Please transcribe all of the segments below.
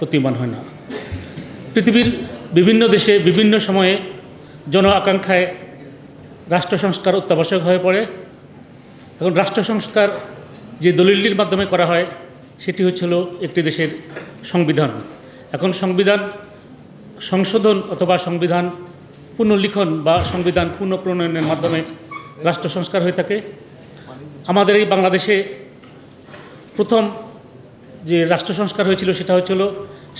প্রতীয়মান হয় না। পৃথিবীর বিভিন্ন দেশে বিভিন্ন সময়ে জন আকাঙ্ক্ষায় রাষ্ট্র সংস্কার অত্যাবশ্যক হয়ে পড়ে। এখন রাষ্ট্র সংস্কার যে দলিলটির মাধ্যমে করা হয়, সেটি হচ্ছিল একটি দেশের সংবিধান। এখন সংবিধান সংশোধন অথবা সংবিধান পুনর্লিখন বা সংবিধান পুনঃপ্রণয়নের মাধ্যমে রাষ্ট্র সংস্কার হয়ে থাকে। আমাদের এই বাংলাদেশে প্রথম যে রাষ্ট্র সংস্কার হয়েছিল সেটা হচ্ছিল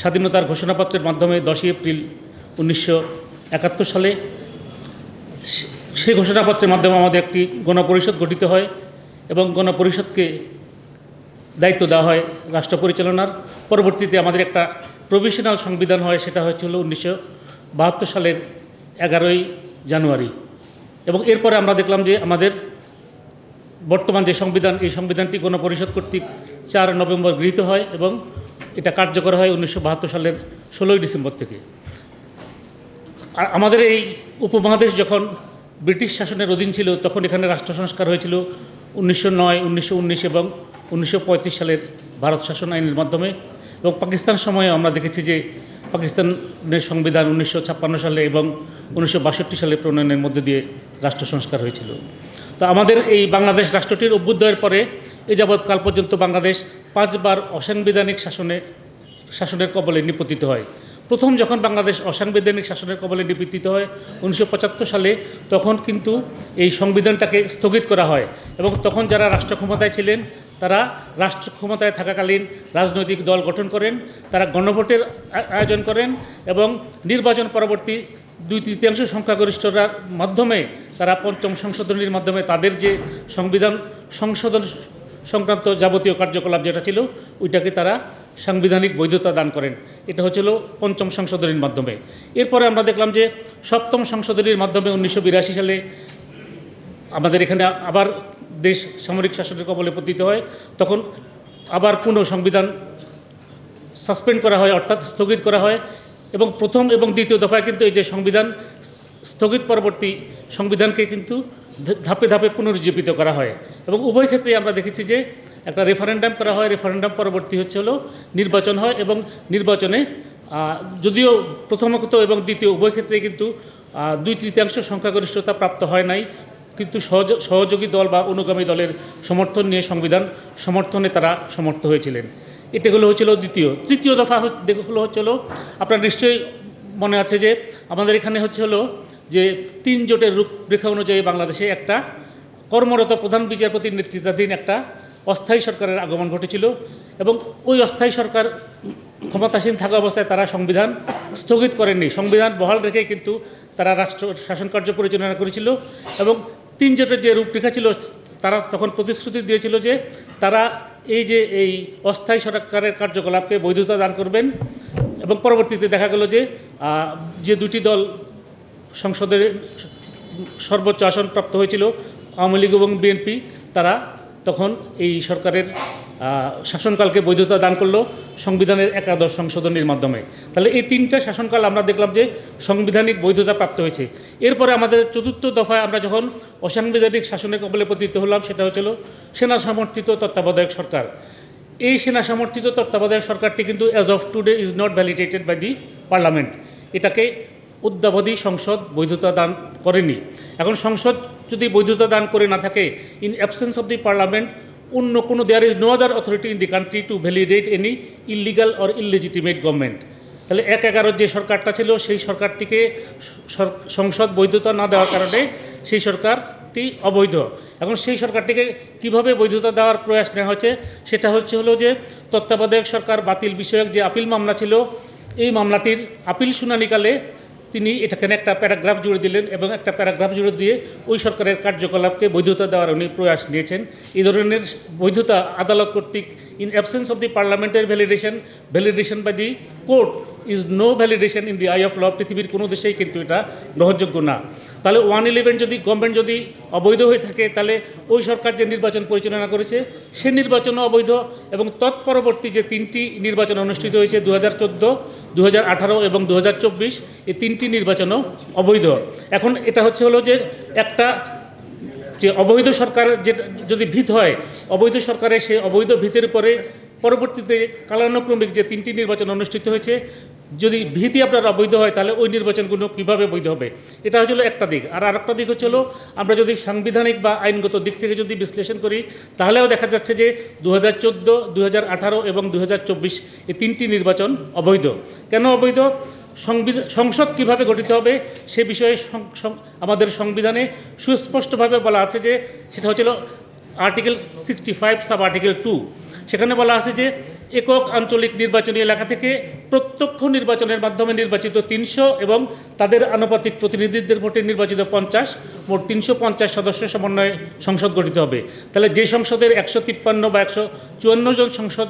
স্বাধীনতার ঘোষণাপত্রের মাধ্যমে দশই এপ্রিল উনিশশো একাত্তর সালে। সেই ঘোষণাপত্রের মাধ্যমে আমাদের একটি গণপরিষদ গঠিত হয় এবং গণপরিষদকে দায়িত্ব দেওয়া হয় রাষ্ট্র পরিচালনার। পরবর্তীতে আমাদের একটা প্রভিশনাল সংবিধান হয়, সেটা হয়েছিল উনিশশো বাহাত্তর সালের এগারোই জানুয়ারি। এবং এরপরে আমরা দেখলাম যে আমাদের বর্তমান যে সংবিধান, এই সংবিধানটি গণপরিষদ কর্তৃক চার নভেম্বর গৃহীত হয় এবং এটা কার্যকর হয় উনিশশো বাহাত্তর সালের ষোলোই ডিসেম্বর থেকে। আর আমাদের এই উপমহাদেশ যখন ব্রিটিশ শাসনের অধীন ছিল, তখন এখানে রাষ্ট্র সংস্কার হয়েছিল উনিশশো নয়, উনিশশো উনিশ এবং উনিশশো পঁয়ত্রিশ সালের ভারত শাসন আইনের মাধ্যমে। এবং পাকিস্তান সময়ে আমরা দেখেছি যে পাকিস্তানের সংবিধান উনিশশো ছাপ্পান্ন সালে এবং উনিশশো বাষট্টি সালে প্রণয়নের মধ্যে দিয়ে রাষ্ট্র সংস্কার হয়েছিল। তো আমাদের এই বাংলাদেশ রাষ্ট্রটির অভ্যুদয়ের পরে এ যাবৎ কাল পর্যন্ত বাংলাদেশ পাঁচবার অসাংবিধানিক শাসনে, শাসনের কবলে নিপতিত হয়। প্রথম যখন বাংলাদেশ অসাংবিধানিক শাসনের কবলে নিপতিত হয় উনিশশো পঁচাত্তর সালে, তখন কিন্তু এই সংবিধানটাকে স্থগিত করা হয় এবং তখন যারা রাষ্ট্র ক্ষমতায় ছিলেন, তারা রাষ্ট্র ক্ষমতায় থাকাকালীন রাজনৈতিক দল গঠন করেন, তারা গণভোটের আয়োজন করেন এবং নির্বাচন পরবর্তী দুই, তৃতীয়াংশ সংখ্যাগরিষ্ঠতার মাধ্যমে, তারা পঞ্চম সংশোধনীর মাধ্যমে তাদের যে সংবিধান সংশোধন সংক্রান্ত যাবতীয় কার্যকলাপ যেটা ছিল, ওইটাকে তারা সাংবিধানিক বৈধতা দান করেন। এটা হচ্ছিল পঞ্চম সংশোধনীর মাধ্যমে। এরপরে আমরা দেখলাম যে সপ্তম সংশোধনীর মাধ্যমে উনিশশো বিরাশি সালে আমাদের এখানে আবার দেশ সামরিক শাসনের কবলে পতিত হয়, তখন আবার পুনঃ সংবিধান সাসপেন্ড করা হয়, অর্থাৎ স্থগিত করা হয় এবং প্রথম এবং দ্বিতীয় দফায় কিন্তু এই যে সংবিধান স্থগিত পরবর্তী সংবিধানকে কিন্তু ধাপে ধাপে পুনরুজ্জীবিত করা হয়। এবং উভয় ক্ষেত্রে আমরা দেখেছি যে একটা রেফারেন্ডাম করা হয় রেফারেন্ডাম পরবর্তী হচ্ছে হলো নির্বাচন হয় এবং নির্বাচনে যদিও প্রথমত এবং দ্বিতীয় উভয় ক্ষেত্রে কিন্তু দুই তৃতীয়াংশ সংখ্যাগরিষ্ঠতা প্রাপ্ত হয় নাই। কিন্তু সহযোগী দল বা অনুগামী দলের সমর্থন নিয়ে সংবিধান সমর্থনে তারা সমর্থ হয়েছিলেন। এটা হলো হচ্ছিল দ্বিতীয়। তৃতীয় দফা হলো হচ্ছিল আপনার নিশ্চয়ই মনে আছে যে আমাদের এখানে হচ্ছে হলো যে তিন জোটের রূপরেখা অনুযায়ী বাংলাদেশে একটা কর্মরত প্রধান বিচারপতির নেতৃত্বাধীন একটা অস্থায়ী সরকারের আগমন ঘটেছিল এবং ওই অস্থায়ী সরকার ক্ষমতাসীন থাকা অবস্থায় তারা সংবিধান স্থগিত করেননি। সংবিধান বহাল রেখে কিন্তু তারা রাষ্ট্র শাসন কার্য পরিচালনা করেছিল এবং তিন জোটের যে রূপরেখা ছিল, তারা তখন প্রতিশ্রুতি দিয়েছিল যে তারা এই যে এই অস্থায়ী সরকারের কার্যকলাপকে বৈধতা দান করবেন এবং পরবর্তীতে দেখা গেল যে যে দুটি দল সংসদের সর্বোচ্চ আসন প্রাপ্ত হয়েছিল আওয়ামী লীগ এবং বিএনপি। তারা তখন এই সরকারের শাসনকালকে বৈধতা দান করল সংবিধানের একাদশ সংশোধনীর মাধ্যমে। তাহলে এই তিনটা শাসনকাল আমরা দেখলাম যে সাংবিধানিক বৈধতা প্রাপ্ত হয়েছে। এরপরে আমাদের চতুর্থ দফায় আমরা যখন অসাংবিধানিক শাসনের কবলে পতিত হলাম, সেটা হচ্ছিল সেনা সমর্থিত তত্ত্বাবধায়ক সরকার। এই সেনা সমর্থিত তত্ত্বাবধায়ক সরকারটি কিন্তু as of today is not validated by the parliament এটাকে অদ্যাবধি সংসদ বৈধতা দান করেনি। এখন সংসদ যদি বৈধতা দান করে না থাকে in absence of the parliament অন্য কোনো there is no other authority in the country to validate any illegal or illegitimate government তাহলে এক এগারোর যে সরকারটা ছিল, সেই সরকারটিকে সংসদ বৈধতা না দেওয়ার কারণে সেই সরকারটি অবৈধ। এখন সেই সরকারটিকে কীভাবে বৈধতা দেওয়ার প্রয়াস নেওয়া হয়েছে, সেটা হচ্ছে হলো যে, তত্ত্বাবধায়ক সরকার বাতিল বিষয়ক যে আপিল মামলা ছিল, এই মামলাটির আপিল শুনানিকালে তিনি এটাখানে একটা প্যারাগ্রাফ জুড়ে দিলেন এবং একটা প্যারাগ্রাফ জুড়ে দিয়ে ওই সরকারের কার্যকলাপকে বৈধতা দেওয়ার উনি প্রয়াস নিয়েছেন। এই ধরনের বৈধতা আদালত কর্তৃক ইন অ্যাবসেন্স অফ দি পার্লামেন্টের validation validation by the court is no validation in the eye of law পৃথিবীর কোনো দেশেই কিন্তু এটা গ্রহণযোগ্য না। তাহলে ওয়ান ইলেভেন যদি গভর্নমেন্ট যদি অবৈধ হয়ে থাকে, তাহলে ওই সরকার যে নির্বাচন পরিচালনা করেছে, সে নির্বাচনও অবৈধ এবং তৎপরবর্তী যে তিনটি নির্বাচন অনুষ্ঠিত হয়েছে দু হাজার চোদ্দ দু হাজার আঠারো এবং দু হাজার চব্বিশ এই তিনটি নির্বাচনও অবৈধ। এখন এটা হচ্ছে হলো যে একটা যে অবৈধ সরকার যে যদি ভিত হয়, অবৈধ সরকারের সে অবৈধ ভিতের পরে পরবর্তীতে কালানুক্রমিক যে তিনটি নির্বাচন অনুষ্ঠিত হয়েছে যদি ভীতি আপনার অবৈধ হয়, তাহলে ওই নির্বাচনগুলো কীভাবে বৈধ হবে? এটা হচ্ছিল একটা দিক। আর আরেকটা দিক হচ্ছিল, আমরা যদি সাংবিধানিক বা আইনগত দিক থেকে যদি বিশ্লেষণ করি, তাহলেও দেখা যাচ্ছে যে দু হাজার চোদ্দ দু হাজার আঠারো এবং দু হাজার চব্বিশ এই তিনটি নির্বাচন অবৈধ। কেন অবৈধ? সংবিধান সংসদ কীভাবে গঠিত হবে, সে বিষয়ে আমাদের সংবিধানে সুস্পষ্টভাবে বলা আছে যে, সেটা হচ্ছিল article sixty five sub article two. সেখানে বলা আছে যে একক আঞ্চলিক নির্বাচনী এলাকা থেকে প্রত্যক্ষ নির্বাচনের মাধ্যমে নির্বাচিত তিনশো এবং তাদের আনুপাতিক প্রতিনিধিদের ভোটে নির্বাচিত পঞ্চাশ, মোট তিনশো পঞ্চাশ সদস্য সমন্বয়ে সংসদ গঠিত হবে। তাহলে যে সংসদের একশো তিপ্পান্ন বা একশো চুয়ান্ন জন সংসদ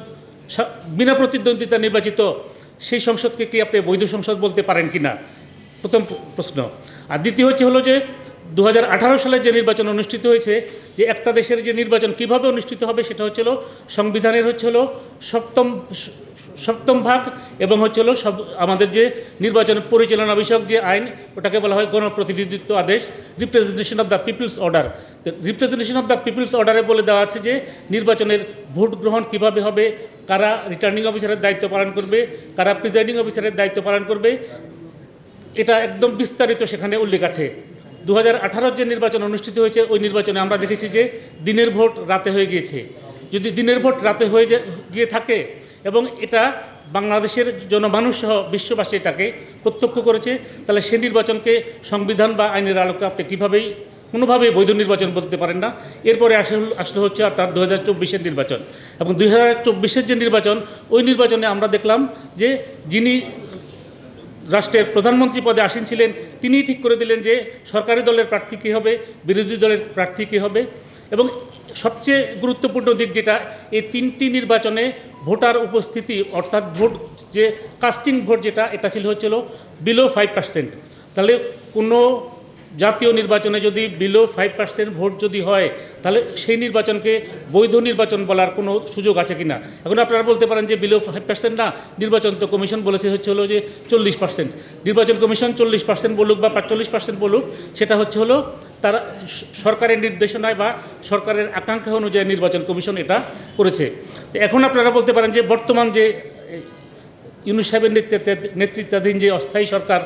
বিনা প্রতিদ্বন্দ্বিতা নির্বাচিত, সেই সংসদকে কি আপনি বৈধ সংসদ বলতে পারেন কি না প্রথম প্রশ্ন। আর দ্বিতীয় হচ্ছে হলো যে দু হাজার আঠারো সালে যে নির্বাচন অনুষ্ঠিত হয়েছে, যে একটা দেশের যে নির্বাচন কীভাবে অনুষ্ঠিত হবে সেটা হচ্ছিল সংবিধানের হচ্ছে হলো সপ্তম সপ্তম ভাগ এবং হচ্ছে হলো সব আমাদের যে নির্বাচন পরিচালনা বিষয়ক যে আইন, ওটাকে বলা হয় গণপ্রতিনিধিত্ব আদেশ representation of the people's order representation of the people's অর্ডারে বলে দেওয়া আছে যে নির্বাচনের ভোট গ্রহণ কীভাবে হবে, কারা রিটার্নিং অফিসারের দায়িত্ব পালন করবে, কারা প্রিজাইডিং অফিসারের দায়িত্ব পালন করবে, এটা একদম বিস্তারিত সেখানে উল্লেখ আছে। দু হাজার যে নির্বাচন অনুষ্ঠিত হয়েছে, ওই নির্বাচনে আমরা দেখেছি যে দিনের ভোট রাতে হয়ে গিয়েছে। যদি দিনের ভোট রাতে হয়ে গিয়ে থাকে এবং এটা বাংলাদেশের জনমানুষ সহ বিশ্ববাসী এটাকে প্রত্যক্ষ করেছে, তাহলে সে নির্বাচনকে সংবিধান বা আইনের আলোকে আপনি কীভাবেই কোনোভাবেই বৈধ নির্বাচন বলতে পারেন না। এরপরে আসে আসলে হচ্ছে আপনার দু হাজার চব্বিশের নির্বাচন। এবং দুই হাজার চব্বিশের যে নির্বাচন, ওই নির্বাচনে আমরা দেখলাম যে যিনি রাষ্ট্রের প্রধানমন্ত্রী পদে আসীন ছিলেন, তিনিই ঠিক করে দিলেন যে সরকারি দলের প্রার্থী কী হবে, বিরোধী দলের প্রার্থী কী হবে। এবং সবচেয়ে গুরুত্বপূর্ণ দিক যেটা, এই তিনটি নির্বাচনে ভোটার উপস্থিতি, অর্থাৎ ভোট যে কাস্টিং ভোট যেটা, এটা ছিল হচ্ছিল বিলো ফাইভ পার্সেন্ট তাহলে কোনো জাতীয় নির্বাচনে যদি বিলো ফাইভ পার্সেন্ট ভোট যদি হয়, তাহলে সেই নির্বাচনকে বৈধ নির্বাচন বলার কোনো সুযোগ আছে কি না এখন আপনারা বলতে পারেন যে বিলো ফাইভ পার্সেন্ট না, নির্বাচন তো কমিশন বলেছে হচ্ছে হলো যে চল্লিশ পার্সেন্ট নির্বাচন কমিশন চল্লিশ পার্সেন্ট বলুক বা পাঁচচল্লিশ পার্সেন্ট বলুক, সেটা হচ্ছে হলো তারা সরকারের নির্দেশনায় বা সরকারের আকাঙ্ক্ষা অনুযায়ী নির্বাচন কমিশন এটা করেছে। এখন আপনারা বলতে পারেন যে বর্তমান যে ইউনুস সাহেবের নেতৃত্বে নেতৃত্বাধীন যে অস্থায়ী সরকার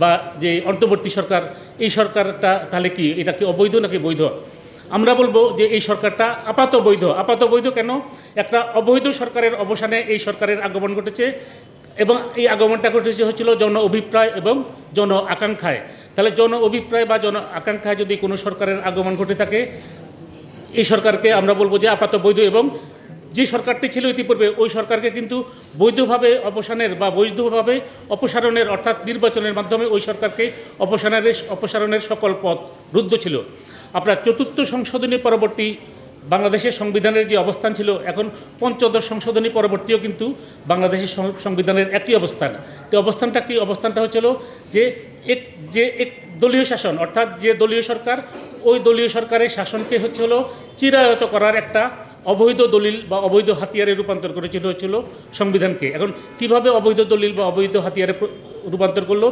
বা যে অন্তর্বর্তী সরকার, এই সরকারটা তাহলে কি? এটা কি অবৈধ নাকি বৈধ? আমরা বলব যে এই সরকারটা আপাত বৈধ। আপাত বৈধ কেন? একটা অবৈধ সরকারের অবসানে এই সরকারের আগমন ঘটেছে এবং এই আগমনটা ঘটেছে হচ্ছিল জন অভিপ্রায় এবং জন আকাঙ্ক্ষায়। তাহলে জন অভিপ্রায় বা জন আকাঙ্ক্ষায় যদি কোনো সরকারের আগমন ঘটে থাকে, এই সরকারকে আমরা বলব যে আপাত বৈধ এবং যে সরকারটি ছিল ইতিপূর্বে, ওই সরকারকে কিন্তু বৈধভাবে অপসারণের বা বৈধভাবে অপসারণের অর্থাৎ নির্বাচনের মাধ্যমে ওই সরকারকে অপসারণের অপসারণের সকল পথ রুদ্ধ ছিল। আপনার চতুর্থ সংশোধনী পরবর্তী বাংলাদেশের সংবিধানের যে অবস্থান ছিল, এখন পঞ্চদশ সংশোধনী পরবর্তীও কিন্তু বাংলাদেশের সংবিধানের একই অবস্থান। তো অবস্থানটা কি? অবস্থানটা হচ্ছিল যে এক যে এক দলীয় শাসন, অর্থাৎ যে দলীয় সরকার, ওই দলীয় সরকারের শাসনকে হচ্ছে হলো চিরায়ত করার একটা অবৈধ দলিল বা অবৈধ হাতিয়ারে রূপান্তর করেছিল হচ্ছিল সংবিধানকে। এখন কীভাবে অবৈধ দলিল বা অবৈধ হাতিয়ারে রূপান্তর করল?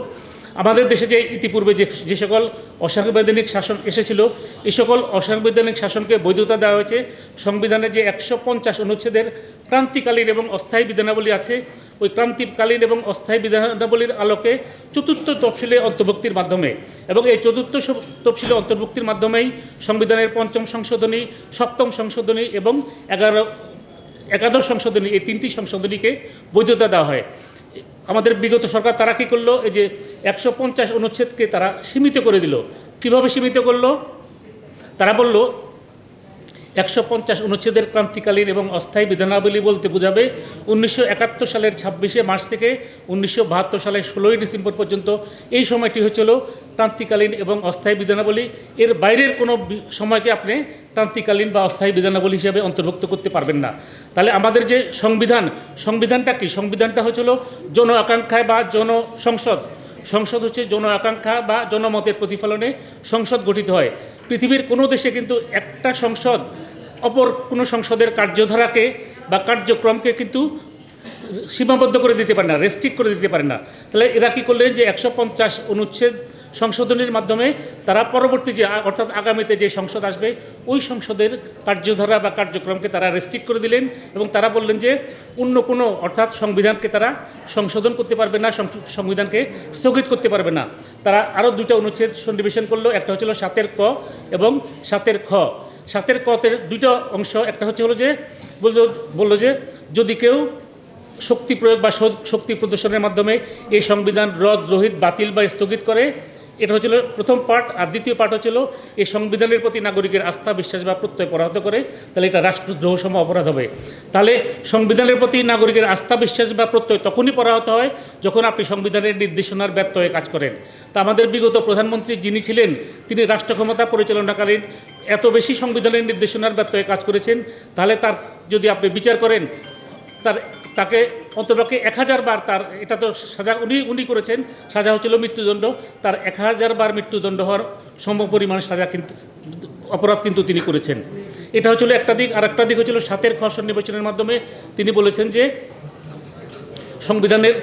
আমাদের দেশে যে ইতিপূর্বে যে যে সকল অসাংবিধানিক শাসন এসেছিল, এই সকল অসাংবিধানিক শাসনকে বৈধতা দেওয়া হয়েছে। সংবিধানের যে একশো পঞ্চাশ অনুচ্ছেদের ক্রান্তিকালীন এবং অস্থায়ী বিধানাবলী আছে, ওই ক্রান্তিকালীন এবং অস্থায়ী বিধানাবলীর আলোকে চতুর্থ তফসিলে অন্তর্ভুক্তির মাধ্যমে এবং এই চতুর্থ তফসিলে অন্তর্ভুক্তির মাধ্যমেই সংবিধানের পঞ্চম সংশোধনী, সপ্তম সংশোধনী এবং এগারো, একাদশ সংশোধনী, এই তিনটি সংশোধনীকে বৈধতা দেওয়া হয়। আমাদের বিগত সরকার তারা কী করল? এই যে একশো পঞ্চাশ অনুচ্ছেদকে তারা সীমিত করে দিল। কীভাবে সীমিত করল? তারা বলল, একশো পঞ্চাশ অনুচ্ছেদের ক্রান্তিকালীন এবং অস্থায়ী বিধানাবলী বলতে বোঝাবে, উনিশশো একাত্তর সালের ছাব্বিশে মার্চ থেকে উনিশশো বাহাত্তর সালের ষোলোই ডিসেম্বর পর্যন্ত এই সময়টি হচ্ছিল ক্রান্তিকালীন এবং অস্থায়ী বিধানাবলী। এর বাইরের কোনো সময়কে আপনি ক্রান্তিকালীন বা অস্থায়ী বিধানাবলী হিসাবে অন্তর্ভুক্ত করতে পারবেন না। তাহলে আমাদের যে সংবিধান, সংবিধানটা কি? সংবিধানটা হয়েছিল জন আকাঙ্ক্ষায় বা জন সংসদ। সংসদ হচ্ছে জন আকাঙ্ক্ষা বা জনমতের প্রতিফলনে সংসদ গঠিত হয়। পৃথিবীর কোনো দেশে কিন্তু একটা সংসদ, অপর কোনো সংসদের কার্যধারাকে বা কার্যক্রমকে কিন্তু সীমাবদ্ধ করে দিতে পারে না রেস্ট্রিক্ট করে দিতে পারে না। তাহলে এরা কী করলেন যে একশো পঞ্চাশ অনুচ্ছেদ সংশোধনের মাধ্যমে তারা পরবর্তী যে অর্থাৎ আগামীতে যে সংসদ আসবে, ওই সংসদের কার্যধারা বা কার্যক্রমকে তারা রেস্ট্রিক্ট করে দিলেন এবং তারা বললেন যে অন্য কোনো অর্থাৎ সংবিধানকে তারা সংশোধন করতে পারবে না সংবিধানকে স্থগিত করতে পারবে না। তারা আরও দুইটা অনুচ্ছেদ সন্নিবেশন করল, একটা হচ্ছিল সাতের ক এবং সাতের খ। সাতের কতের দুইটা অংশ, একটা হচ্ছে হলো যে বলল বলল যে যদি কেউ শক্তি প্রয়োগ বা শক্তি প্রদর্শনের মাধ্যমে এই সংবিধান রদ, রহিত, বাতিল বা স্থগিত করে এটা হচ্ছিল প্রথম পার্ট আর দ্বিতীয় পার্ট হচ্ছিল এই সংবিধানের প্রতি নাগরিকের আস্থা, বিশ্বাস বা প্রত্যয় পরাহত করে, তাহলে এটা রাষ্ট্রদ্রোহ সম অপরাধ হবে। তাহলে সংবিধানের প্রতি নাগরিকের আস্থা, বিশ্বাস বা প্রত্যয় তখনই পরাহত হয় যখন আপনি সংবিধানের নির্দেশনার ব্যর্থ হয়ে কাজ করেন। তা আমাদের বিগত প্রধানমন্ত্রী যিনি ছিলেন, তিনি রাষ্ট্র ক্ষমতা পরিচালনাকালীন এত বেশি সংবিধানের নির্দেশনার ব্যর্থ হয়ে কাজ করেছেন, তাহলে তার যদি আপনি বিচার করেন, তার তাকে অন্তপক্ষে এক হাজার বার তার, এটা তো সাজা উনি উনি করেছেন, সাজা হচ্ছিল মৃত্যুদণ্ড, তার এক হাজার বার মৃত্যুদণ্ড হওয়ার সমপরিমাণ সাজা কিন্তু, অপরাধ কিন্তু তিনি করেছেন। এটা হচ্ছিল একটা দিক আর একটা দিক হচ্ছিল সাতের খসর নির্বাচনের মাধ্যমে তিনি বলেছেন যে সংবিধানের